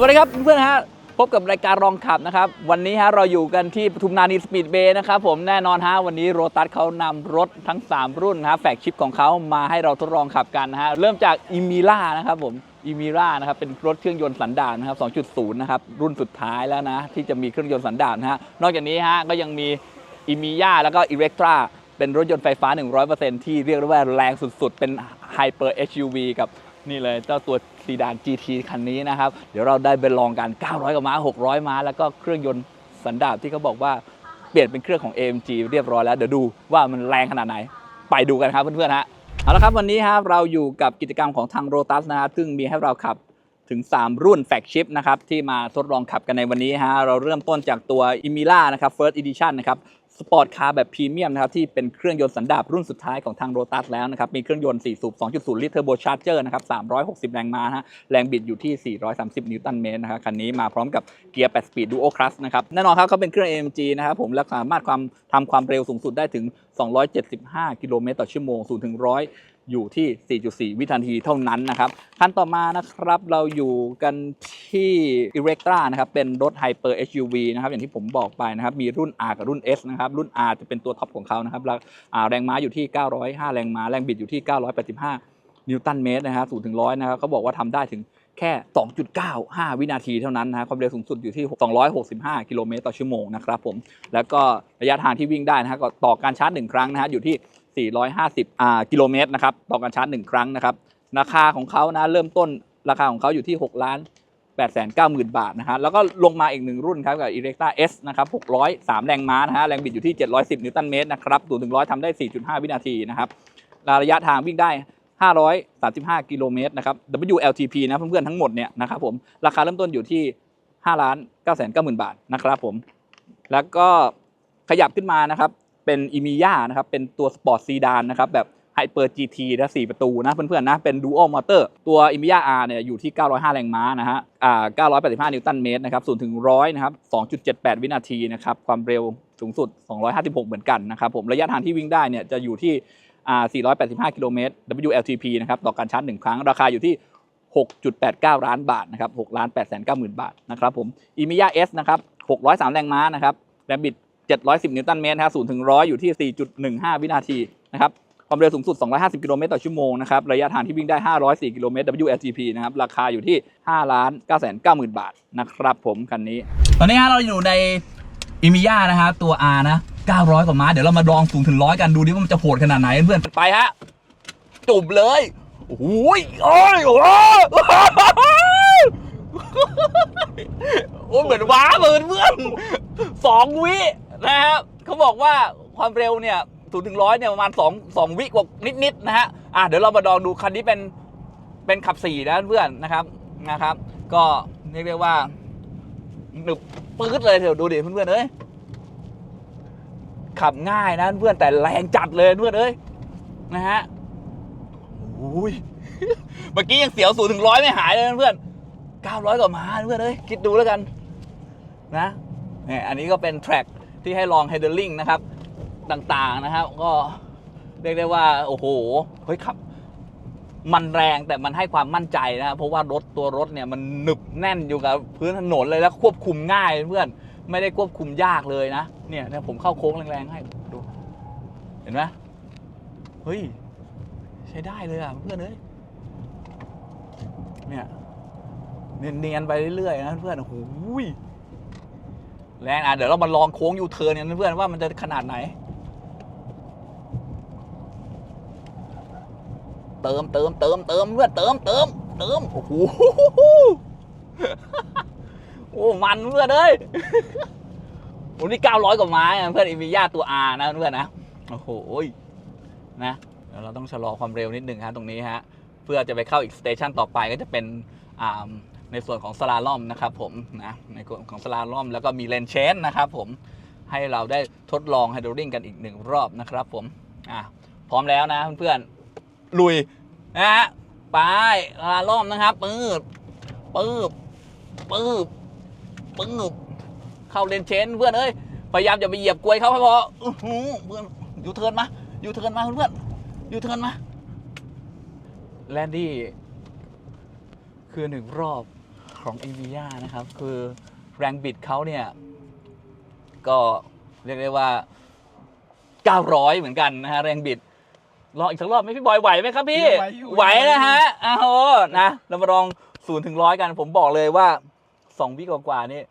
สวัสดีครับเพื่อนๆฮะพบกับรายการรองขับนะครับวันนี้ฮะเราอยู่กันที่ปทุมธานีสปีดเบย์นะครับผมแน่นอนฮะวันนี้โรตัสเขานำรถทั้ง 3 รุ่นนะฮะแฟกชิปของเขามาให้เราทดลองขับกันนะฮะเริ่มจากอิมิล่านะครับผมอิมิล่านะครับเป็นรถเครื่องยนต์สันดาปนะครับ 2.0 นะครับรุ่นสุดท้ายแล้วนะที่จะมีเครื่องยนต์สันดาปนะฮะนอกจากนี้ฮะก็ยังมีอิมิยาแล้วก็อิเล็กตราเป็นรถยนต์ไฟฟ้า 100%ที่เรียกได้ว่าแรงสุดๆ เป็นไฮเปอร์ SUV กับ นี่เลยเจ้าตัวซีดาน GT คันนี้นะครับ เดี๋ยวเราได้ไปลองกัน 900กว่าม้า 600 ม้า แล้วก็เครื่องยนต์สันดาปที่เขาบอกว่าเปลี่ยนเป็นเครื่องของ AMG เรียบร้อยแล้ว เดี๋ยวดูว่ามันแรงขนาดไหน ไปดูกันครับเพื่อนๆฮะเอาละครับวันนี้ครับเราอยู่กับกิจกรรมของทางโรตัสนะครับซึ่งมีให้เราขับ ถึง 3 รุ่นแฟกชิปนะครับที่มาทดลองขับกันในวันนี้ฮะเราเริ่มต้นจากตัว i m i l a นะครับ First Edition นะครับสปอร์ตคาร์แบบพรีเมียมนะครับที่เป็นเครื่องยนต์สันดาปรุ่นสุดท้ายของทางโรตัสแล้วนะครับมีเครื่องยนต์ 4 สูบ 2.0 ลิตรเทอร์โบชาร์เจอร์นะครับ 360 แรงม้าฮะแรงบิดอยู่ที่ 430 นิวตันเมตรนะครับคันนี้มาพร้อมกับเกียร์ 8 สปีด Dual Clutch นะครับแน่นอนครับเขาเป็นเครื่อง AMG นะครับผมและสามารถความทำความเร็วสูงสุดได้ถึง 275 กิโลเมตรต่อชั่วโมง0ถึง100 อยู่ที่ 4.4 วินาทีเท่านั้นนะครับขั้นต่อมานะครับเราอยู่กันที่ Electra นะครับเป็นรถ Hyper SUV นะครับอย่างที่ผมบอกไปนะครับมีรุ่น R กับรุ่น S นะครับรุ่น R จะเป็นตัวท็อปของเขานะครับแล้วแรงม้าอยู่ที่ 905 แรงม้าแรงบิดอยู่ที่ 985 นิวตันเมตรนะครับ0ถึง100นะครับเขาบอกว่าทำได้ถึงแค่ 2.95 วินาทีเท่านั้นนะฮะความเร็วสูงสุดอยู่ที่ 265 กิโลเมตรต่อชั่วโมงนะครับผม แล้วก็ระยะทางที่วิ่งได้นะฮะก็ต่อการชาร์จหนึ่งครั้งนะฮะอยู่ที่ 450กิโลเมตรนะครับต่อการชาร์จหนึ่งครั้งนะครับ ราคาของเขานะเริ่มต้นราคาของเขาอยู่ที่ 6 ล้าน8 9 0 0 0 0บาทนะฮะแล้วก็ลงมาอีกหนึ่งรุ่นครับกับ e l e c t r a S นะครับ603 แรงม้านะฮะแรงบิดอยู่ที่ 710 นิวตันเมตรนะครับ0ถึง100ทำได้ 4.5 วินาทีนะครับระยะทางวิ่งได้ 535 กิโลเมตรนะครับ WLTP นะเพื่อนๆทั้งหมดเนี่ยนะครับผมราคาเริ่มต้นอยู่ที่ 5,990,000 บาทนะครับผมแล้วก็ขยับขึ้นมานะครับ เป็นอีมิยานะครับ เป็นตัวสปอร์ตซีดานนะครับ แบบไฮเปอร์ GT นะ4ประตูนะเพื่อนๆนะ เป็นดูอัลมอเตอร์ ตัวอีมิยา R เนี่ยอยู่ที่ 905 แรงม้านะฮะ อ่า 985 นิวตันเมตรนะครับ 0 ถึง 100 นะครับ 2.78 วินาทีนะครับ ความเร็วสูงสุด 256 เหมือนกันนะครับผม ระยะทางที่วิ่งได้เนี่ยจะอยู่ที่อ่า485 กิโลเมตร WLTP นะครับต่อการชาร์จ1ครั้ง ราคาอยู่ที่6.89 ล้านบาทนะครับ6ล้าน8 9 0 0 0 0บาทนะครับผมอีมิยา S นะครับ603 แรงม้านะครับแรงบิด 710 นิวตันเมตรนะครับ0ถึง 100 อยู่ที่ 4.15 วินาทีนะครับ ความเร็วสูงสุด 250 กิโลเมตรต่อชั่วโมงนะครับ ระยะทางที่วิ่งได้ 504 กิโลเมตร WLTP นะครับ ราคาอยู่ที่ 5 ล้าน 9 9 0 0 0 0บาทนะครับผมคันนี้ ตอนนี้ฮะเราอยู่ในอิมิยานะครับตัว R นะ 900 กว่าม้า เดี๋ยวเรามาลองสูงถึงร้อยกันดูดิว่ามันจะโหดขนาดไหนเพื่อนไปฮะจุบเลยโอ้ยโอ้ยโอ้ยโอ้ยเหมือนว้าเหมือนเพื่อนสองวิ นะครับเขาบอกว่าความเร็วเนี่ยศูนย์ถึงร้อยเนี่ยประมาณสองวิกว่านิดๆนะฮะอะเดี๋ยวเรามาลองดูคันนี้เป็นเป็นขับสี่นะเพื่อนนะครับนะครับ ก็เรียกได้ว่าหนึบปื๊ดเลยเถอะดูดิเพื่อนๆเอ้ยขับง่ายนะเพื่อนแต่แรงจัดเลยเพื่อนเอ้ยนะฮะโอ้ยเมื่อกี้ยังเสียวศูนย์ถึงร้อยไม่หายเลยเพื่อนเก้าร้อยกว่ามาเพื่อนเอ้ยคิดดูแล้วกัน นะเนี่ยอันนี้ก็เป็นแทร็ก ที่ให้ลอง handling นะครับต่างๆนะครับ ก็เรียกได้ว่า โอ้โหเฮ้ยขับ มันแรงแต่มันให้ความมั่นใจนะเพราะว่ารถตัวรถเนี่ยมันหนึบแน่นอยู่กับพื้นถนนเลยแล้วควบคุมง่ายเพื่อนไม่ได้ควบคุมยากเลยนะเนี่ยผมเข้าโค้งแรงๆให้ดูเห็นไหมเฮ้ยใช้ได้เลยอะเพื่อนเอ้ยเนี่ยเนียนๆไปเรื่อยๆนะเพื่อนโอ้โหย แรงอะเดี๋ยวเรามาลองโค้งยูเทิร์นกันเพื่อนว่ามันจะขนาดไหน เติมเติมเติมเติมเพื่อนเติมเติมเติมโอ้โหโอ้มันเพื่อนเอ้ยโอ้นี่เก้าร้อยกว่าไม้เพื่อนอิมิยาตัว R นะเพื่อนนะโอ้โหนะเดี๋ยวเราต้องชะลอความเร็วนิดหนึ่งฮะตรงนี้ฮะเพื่อจะไปเข้าอีกสเตชันต่อไปก็จะเป็นอ่า ในส่วนของสลาล่อมนะครับผมนะในส่วนของสลาล่อมแล้วก็มีเลนเชนนะครับผมให้เราได้ทดลองไฮดรอลิงกันอีกหนึ่งรอบนะครับผมอะพร้อมแล้วนะเพื่อนๆลุยนะฮะไปสลาล่อมนะครับปื๊บปื๊บปื๊บปื๊บเข้าเลนเชนเพื่อนเอ้ยพยายามอย่าไปเหยียบกลวยเขาให้พออื้อหือเพื่อนอยู่เทินมายูเทินมาเพื่อนอยู่เทินมาแลนดี้คือหนึ่งรอบ ของ a v i a นะครับ คือแรงบิดเขาเนี่ย ก็เรียกได้ว่า 900 เหมือนกันนะฮะ แรงบิดลองอีกสักรอบไหมพี่บอยไหวไหมครับพี่ ไหวอยู่ ไหวนะฮะอ้าวโหนะเรามาลองศูนย์ถึงร้อยกัน ผมบอกเลยว่าสองวิกว่าๆนี่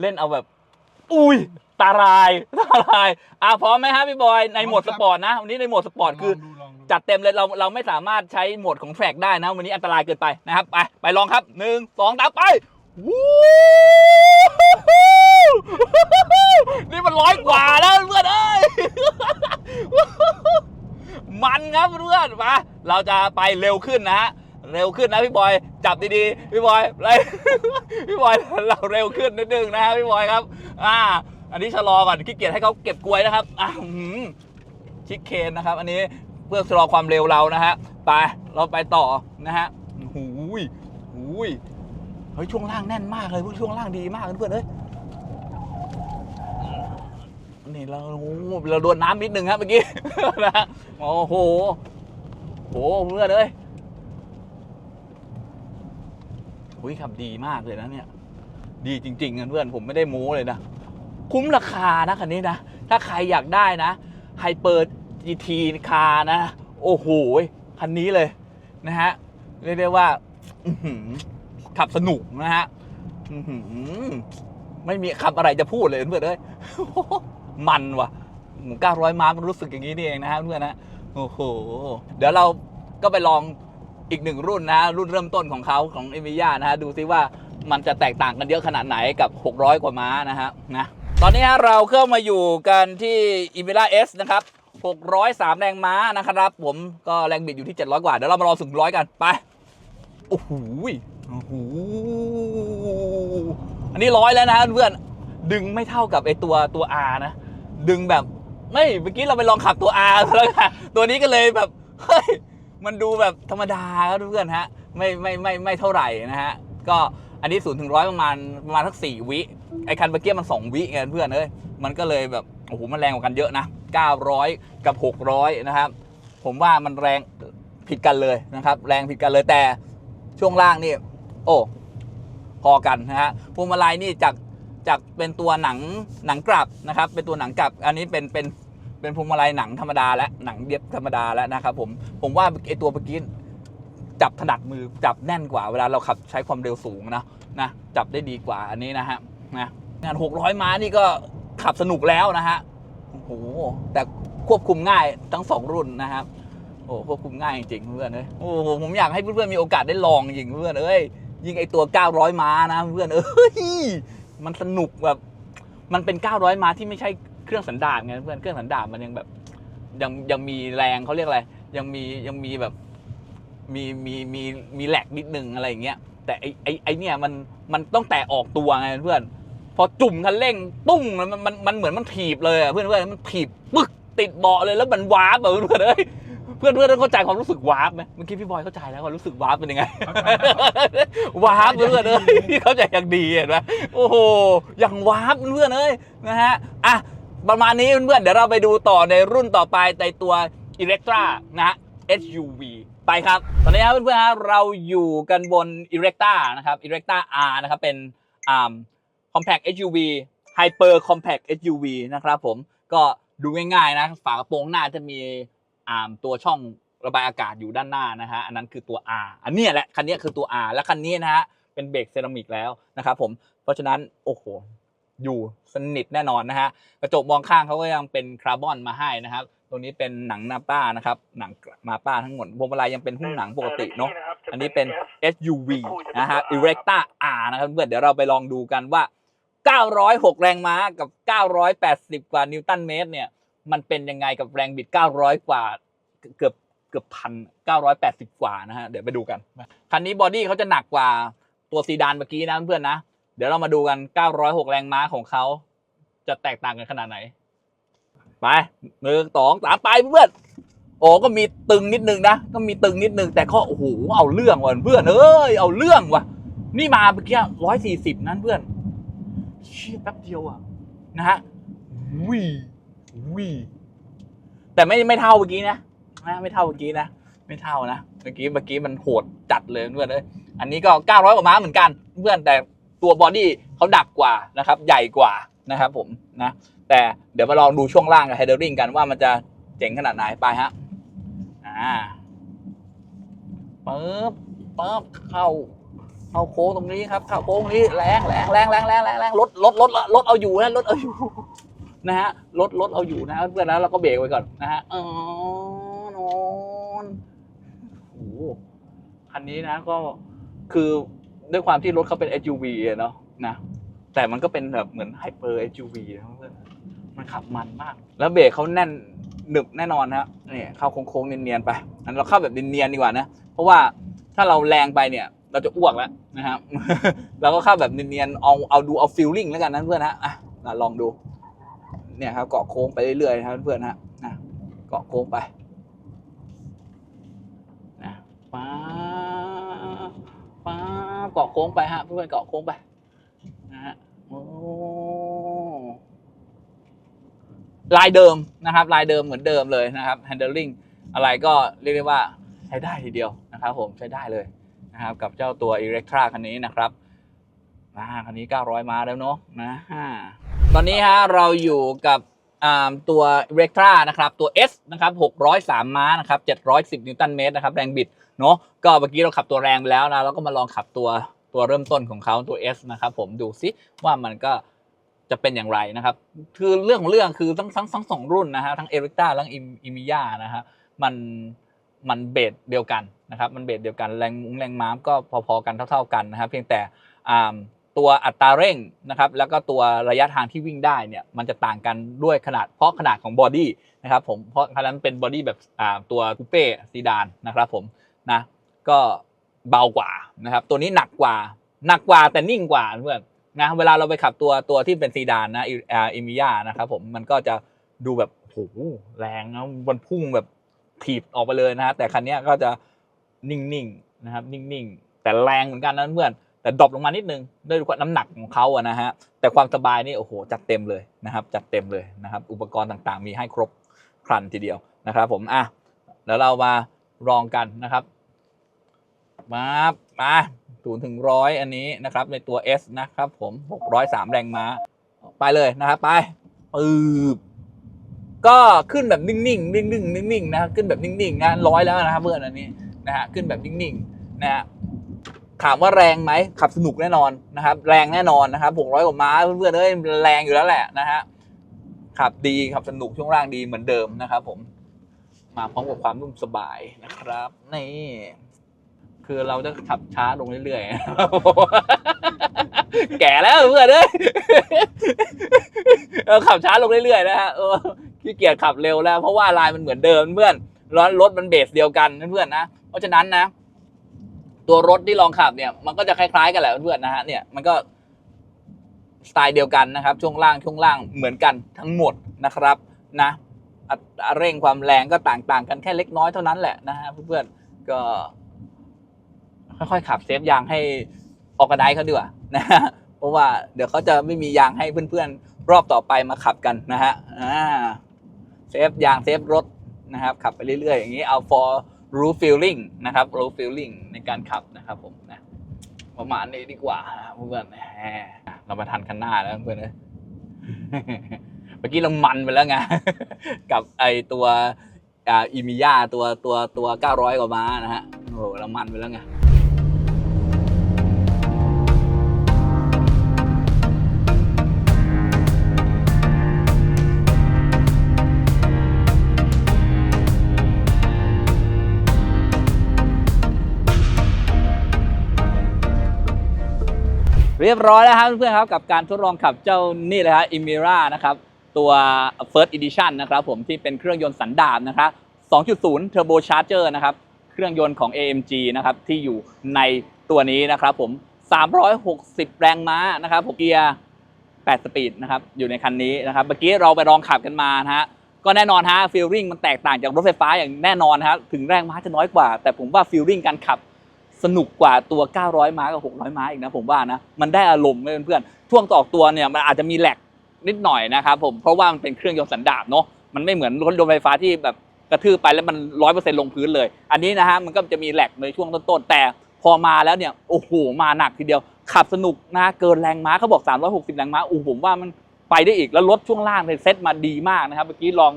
เล่นเอาแบบ อุ้ยตาลายตาลายอะพร้อมไหมฮะพี่บอยในโหมดสปอร์ตนะวันนี้ในโหมดสปอร์ตคือ ลงดูลองดู จัดเต็มเลยเราเราไม่สามารถใช้โหมดของแทร็กได้นะ วันนี้อันตรายเกินไปนะครับไปไปลองครับหนึ่งสองสามไปวู้นี่มันร้อยกว่าแล้วเพื่อนเอ้ยมันครับเพื่อนมาเราจะไปเร็วขึ้นนะฮะเร็วขึ้นนะพี่บอยจับดีๆพี่บอยไรพี่บอยเราเร็วขึ้นนิดนึงนะฮะพี่บอยครับ อ่า อันนี้ชะลอก่อนขี้เกียจให้เขาเก็บกลวยนะครับอ่าหืมชิคเคนนะครับ อันนี้ เพื่อชะลอความเร็วเรานะฮะไปเราไปต่อนะฮะหูยหูยเฮ้ยช่วงล่างแน่นมากเลยพวกช่วงล่างดีมากเพื่อนเอ้ยนี่เราโอ้เราโดนน้ำนิดนึงครับเมื่อกี้นะฮะโอ้โหโหเพื่อนเอ้ยหุยขับดีมากเลยนะเนี่ย ดีจริงๆนะเพื่อนผมไม่ได้โม้เลยนะ คุ้มราคานะคันนี้นะ ถ้าใครอยากได้นะไฮเปอร์ จีทีคานะ โอ้โห คันนี้เลยนะฮะ เรียกได้ว่าขับสนุกนะฮะไม่มีคำอะไรจะพูดเลยเพื่อนเอ้ยมันว่ะ900 ม้ามันรู้สึกอย่างนี้นี่เองนะฮะเพื่อนนะโอ้โห เดี๋ยวเราก็ไปลองอีกหนึ่งรุ่นนะ รุ่นเริ่มต้นของเขาของเอ i มิยานะฮะ ดูซิว่ามันจะแตกต่างกันเยอะขนาดไหนกับ 600 กว่าม้านะฮะนะตอนนี้เราเข้ามาอยู่กันที่ i m i l a S นะครับ 603 แรงม้านะครับ ผมก็แรงบิดอยู่ที่ 700 กว่า เดี๋ยวเรามารอถึงร้อยกัน ไป โอ้โหโอ้โหอันนี้ร้อยแล้วนะเพื่อน ดึงไม่เท่ากับไอตัวตัว R นะ ดึงแบบไม่เมื่อกี้เราไปลองขับตัว R แล้วค่ะตัวนี้ก็เลยแบบ เฮ้ย มันดูแบบธรรมดาครับเพื่อนฮะ ไม่ไม่ไม่ไม่เท่าไหร่นะฮะ ก็อันนี้ศูนย์ถึงร้อยประมาณประมาณสักสี่วิ ไอคันเมื่อกี้มันสองวิไงเพื่อนเอ้ย มันก็เลยแบบ อ้โหมันแรงกว่ากันเยอะนะ 900 กับ 600 นะครับ ผมว่ามันแรงผิดกันเลยนะครับ แรงผิดกันเลยแต่ช่วงล่างนี่ โอ้พอกันนะฮะพวงมาลัยนี่จากจากเป็นตัวหนังหนังกลับนะครับ เป็นตัวหนังกลับ อันนี้เป็นเป็นเป็นพวงมาลัยหนังธรรมดาและหนังเย็บธรรมดาแล้วนะครับผมผมว่าไอตัวเมื่อกี้จับถนัดมือจับแน่นกว่าเวลาเราขับใช้ความเร็วสูงนะนะจับได้ดีกว่าอันนี้นะฮะนะงาน 600 ม้านี่ก็ ขับสนุกแล้วนะฮะโอ้โหแต่ควบคุมง่ายทั้งสองรุ่นนะครับโอ้ควบคุมง่ายจริงๆเพื่อนเอ้ยโอ้โหผมอยากให้เพื่อนๆมีโอกาสได้ลองจริงเพื่อนเอ้ยยิงไอตัว 900 ม้านะเพื่อนเอ้ยมันสนุกแบบมันเป็น 900 ม้าที่ไม่ใช่เครื่องสันดาปไงเพื่อนเครื่องสันดาปมันยังแบบยังยังมีแรงเขาเรียกอะไร ยังมียังมีแบบมีมีมีมีแหลกนิดนึงอะไรอย่างเงี้ยแต่ไอไอไอเนี่ยมันมันต้องแตะออกตัวไงเพื่อน พอจุ่มคันเร่งตุ้งมันมันมันเหมือนมันถีบเลยอะเพื่อนเพื่อนมันถีบปึ๊กติดเบาะเลยแล้วมันวาร์ปอะเพื่อนเอ้ยเพื่อนเพื่อนเข้าใจความรู้สึกวาร์ปไหมเมื่อกี้พี่บอยเข้าใจแล้วว่ารู้สึกวาร์ปเป็นยังไงวาร์ปเพื่อนเอ้ยเข้าใจอย่างดีเห็นไหมโอ้โหอย่างวาร์ปเพื่อนเอ้ยนะฮะอะประมาณนี้เพื่อนเดี๋ยวเราไปดูต่อในรุ่นต่อไปในตัว Electra นะฮะ SUV ไปครับ ตอนนี้ครับเพื่อนๆเราอยู่กันบน Electra นะครับ Electra R นะครับ เป็นอ่า compact SUV Hyper compact SUV นะครับผมก็ดูง่ายๆนะฝากระโปรงหน้าจะมีอ่าตัวช่องระบายอากาศอยู่ด้านหน้านะฮะอันนั้นคือตัว R อันเนี้ยแหละคันเนี้ยคือตัว R และคันนี้นะฮะเป็นเบรกเซรามิกแล้วนะครับผมเพราะฉะนั้นโอ้โหอยู่สนิทแน่นอนนะฮะกระจกมองข้างเขาก็ยังเป็นคาร์บอนมาให้นะครับตัวนี้เป็นหนังนาป้านะครับหนังมาป้าทั้งหมดพวงมาลัยยังเป็นหุ้มหนังปกติเนาะอันนี้เป็น SUV นะฮะ Erecta R นะครับเพื่อนเดี๋ยวเราไปลองดูกันว่า 906 แรงม้ากับ 980 กว่านิวตันเมตรเนี่ย มันเป็นยังไงกับแรงบิด 900 กว่าเกือบเกือบพัน980 กว่านะฮะ เดี๋ยวไปดูกัน คันนี้บอดี้เขาจะหนักกว่าตัวซีดานเมื่อกี้นะเพื่อนนะ เดี๋ยวเรามาดูกัน 906 แรงม้าของเขาจะแตกต่างกันขนาดไหน ไปหนึ่งสองสามไปเพื่อนโอ้ก็มีตึงนิดนึงนะ ก็มีตึงนิดนึง แต่ก็โอ้โหเอาเรื่องว่ะเพื่อนเอ้ยเอาเรื่องว่ะ นี่มาเมื่อกี้ร้อยสี่สิบนั้นเพื่อน เชี่ยแป๊บเดียวอะนะฮะวิวิแต่ไม่ไม่เท่าเมื่อกี้นะนะไม่เท่าเมื่อกี้นะไม่เท่านะเมื่อกี้เมื่อกี้มันโหดจัดเลยเพื่อนเอ้ยอันนี้ก็ 900กว่าม้าเหมือนกัน เพื่อนแต่ตัวบอดี้เขาดักกว่านะครับ ใหญ่กว่านะครับผมนะ แต่เดี๋ยวมาลองดูช่วงล่างกับไฮเดอริงกันว่ามันจะเจ๋งขนาดไหนไปฮะอ่าปึ๊บปึ๊บเข้า เข้าโค้งตรงนี้ครับเข้าโค้งนี้แรงแรงแรงแรงแรงแรงแรงรถรถรถรถเอาอยู่นะรถเอาอยู่นะฮะรถรถเอาอยู่นะเพื่อนแล้วเราก็เบรกไว้ก่อนนะฮะอ๋อนอนโอ้โหคันนี้นะก็คือด้วยความที่รถเขาเป็น SUV เนาะนะแต่มันก็เป็นแบบเหมือนไฮเปอร์ SUV นะเพื่อนมันขับมันมาก แล้วเบรกเขาแน่นหนึบแน่นอนฮะนี่เข้าโค้งๆเนียนๆไปอันเราเข้าแบบเนียนๆดีกว่านะเพราะว่าถ้าเราแรงไปเนี่ย เราจะอ้วกแล้วนะครับเราก็เข้าแบบเนียนๆเอาเอาดูเอาฟิลลิ่งแล้วกันนะเพื่อนนะอะลองดู เนี่ยครับเกาะโค้งไปเรื่อยๆนะครับเพื่อนๆนะนะเกาะโค้งไปนะป้าป้าเกาะโค้งไปฮะเพื่อนเกาะโค้งไปนะฮะโอ้ลายเดิมนะครับลายเดิมเหมือนเดิมเลยนะครับ handling อะไรก็เรียกได้ว่าใช้ได้ทีเดียวนะครับผมใช้ได้เลย นะครับกับเจ้าตัว Electra คันนี้นะครับอ่าคันนี้ 900 ม้าแล้วเนาะนะฮะตอนนี้ฮะเราอยู่กับตัว r e c t r a นะครับตัว S นะครับ603 ม้านะครับ710 นิวตันเมตรนะครับแรงบิดเนาะก็เมื่อกี้เราขับตัวแรงไปแล้วนะแล้วก็มาลองขับตัวตัวเริ่มต้นของเขาตัว S นะครับผมดูซิว่ามันก็จะเป็นอย่างไรนะครับ คือเรื่องของเรื่องคือทั้งทั้งทั้งสองรุ่นนะฮะทั้ง e r i c t a และอิมิยานะฮะมัน มันเบสเดียวกันนะครับมันเบสเดียวกันแรงแรงม้ามก็พอๆกันเท่า ๆกันนะครับ เพียงแต่ตัวอัตราเร่งนะครับแล้วก็ตัวระยะทางที่วิ่งได้เนี่ยมันจะต่างกันด้วยขนาดเพราะขนาดของบอดี้นะครับผมเพราะขนนั้นเป็นบอดี้แบบตัวคูเป้ซีดานนะครับผมนะก็เบากว่านะครับตัวนี้หนักกว่าหนักกว่าแต่นิ่งกว่าเพื่อนนะเวลาเราไปขับตัวตัวที่เป็นซีดานนะอิมิยานะครับผมมันก็จะดูแบบโหแรงนะมันพุ่งแบบ ถีบออกไปเลยนะฮะแต่คันนี้ก็จะนิ่งๆนะครับนิ่งๆ แต่แรงเหมือนกันนะเพื่อนแต่ดรอปลงมานิดนึงด้วยความน้ำหนักของเขาอะนะฮะแต่ความสบายนี่โอ้โหจัดเต็มเลยนะครับจัดเต็มเลยนะครับอุปกรณ์ต่างๆ มีให้ครบครันทีเดียวนะครับผมอะแล้วเรามาลองกันนะครับมามาศูนย์ถึงร้อยอันนี้นะครับในตัว S นะครับผมหกร้อยสามแรงม้า ไปเลยนะครับ ไปปืบ ก็ขึ้นแบบนิ่งๆ นิ่งๆ นิ่งๆ นะ ขึ้นแบบนิ่งๆ นะร้อยแล้วนะครับเพื่อนอันนี้นะฮะ ขึ้นแบบนิ่งๆ นะฮะ ถามว่าแรงไหมขับสนุกแน่นอนนะครับ แรงแน่นอนนะครับ600กว่าม้าเพื่อนๆเอ้ยแรงอยู่แล้วแหละนะฮะ ขับดีขับสนุกช่วงล่างดีเหมือนเดิมนะครับผม มาพร้อมกับความนุ่มสบายนะครับ นี่คือเราจะขับช้าลงเรื่อยๆ แก่แล้วเพื่อนเอ้ยเออขับช้าลงเรื่อยๆนะฮะ ขี้เกียจขับเร็วแล้ว เพราะว่าลายมันเหมือนเดิมเพื่อนรถมันเบสเดียวกันเพื่อนๆนะเพราะฉะนั้นนะ ตัวรถที่ลองขับเนี่ย มันก็จะคล้ายๆกันแหละเพื่อนๆนะฮะเนี่ยมันก็สไตล์เดียวกันนะครับช่วงล่างช่วงล่างเหมือนกันทั้งหมดนะครับนะเร่งความแรงก็ต่างๆ กันแค่เล็กน้อยเท่านั้นแหละนะฮะเพื่อนๆก็ค่อยๆขับเซฟยางให้ออกกระไดเขาดีกว่านะฮะเพราะว่าเดี๋ยวเขาจะไม่มียางให้เพื่อนๆ รอบต่อไปมาขับกันนะฮะอ่า เซฟยางเซฟรถนะครับ ขับไปเรื่อยๆ อย่างนี้เอา for รู้ feeling นะครับรู้ feeling ในการขับนะครับผมนะประมาณนี้ดีกว่าเพื่อนเรามาทันคันหน้าแล้วเพื่อนเอ้ยเมื่อกี้เรามันไปแล้วไงกับไอตัวอิมิยาตัวตัวตัว 900 กว่าม้านะฮะโอ้โหเรามันไปแล้วไง เรียบร้อยแล้วครับเพื่อนๆครับกับการทดลองขับเจ้านี่เลยครับอิมิรานะครับตัว First Edition นะครับผมที่เป็นเครื่องยนต์สันดาปนะครับ 2.0 Turbo Charger นะครับเครื่องยนต์ของ AMG นะครับที่อยู่ในตัวนี้นะครับผม 360 แรงม้านะครับผมเกียร์ 8 สปีดนะครับอยู่ในคันนี้นะครับเมื่อกี้เราไปลองขับกันมานะฮะก็แน่นอนฮะฟีลลิ่งมันแตกต่างจากรถไฟฟ้าอย่างแน่นอนฮะถึงแรงม้าจะน้อยกว่า แต่ผมว่าฟีลลิ่งการขับ สนุกกว่าตัว 900 ม้ากับ 600 ม้าอีกนะผมว่านะ มันได้อารมณ์เพื่อนๆช่วงต่อตัวเนี่ยมันอาจจะมีแหลกนิดหน่อยนะครับผม เพราะว่ามันเป็นเครื่องยนต์สันดาปเนาะ มันไม่เหมือนรถยนต์ไฟฟ้าที่แบบกระทืบไปแล้วมันร้อยเปอร์เซ็นต์ลงพื้นเลย อันนี้นะฮะมันก็จะมีแหลกในช่วงต้นๆ แต่พอมาแล้วเนี่ยโอ้โหมาหนักทีเดียว ขับสนุกนะเกินแรงม้าเขาบอก 360 แรงม้าโอ้ผมว่ามันไปได้อีกแล้วรถช่วงล่างเนี่ยเซ็ตมาดีมากนะครับเมื่อกี้ลอง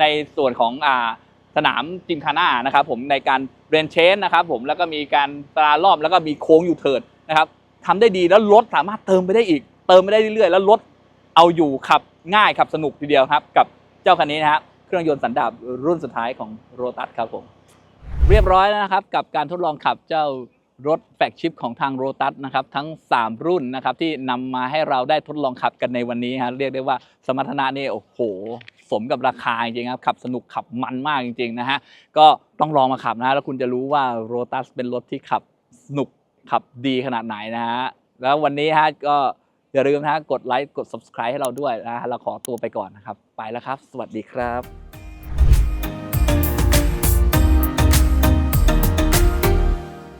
ในส่วนของอ่าสนามจิมคาน่านะครับผมในการ เบรนเชนนะครับผมแล้วก็มีการตรารอบแล้วก็มีโค้งอยู่เทิร์นนะครับทำได้ดีแล้วรถสามารถเติมไปได้อีก เติมไปได้เรื่อยๆ แล้วรถเอาอยู่ขับง่ายขับสนุกทีเดียวครับ กับเจ้าคันนี้นะฮะเครื่องยนต์สันดาปรุ่นสุดท้ายของโรตัสครับผมเรียบร้อยแล้วนะครับ กับการทดลองขับเจ้ารถแฟกชิปของทางโรตัสนะครับทั้ง 3 รุ่นนะครับที่นำมาให้เราได้ทดลองขับกันในวันนี้ฮะเรียกได้ว่าสมรรถนะนี่โอ้โห สมกับราคาจริงๆครับขับสนุกขับมันมากจริงๆนะฮะก็ต้องลองมาขับนะแล้วคุณจะรู้ว่าโรตัสเป็นรถที่ขับสนุกขับดีขนาดไหนนะฮะแล้ววันนี้ฮะก็อย่าลืมนะกดไลค์กด subscribe ให้เราด้วยนะเราขอตัวไปก่อนนะครับ ไปแล้วครับ สวัสดีครับ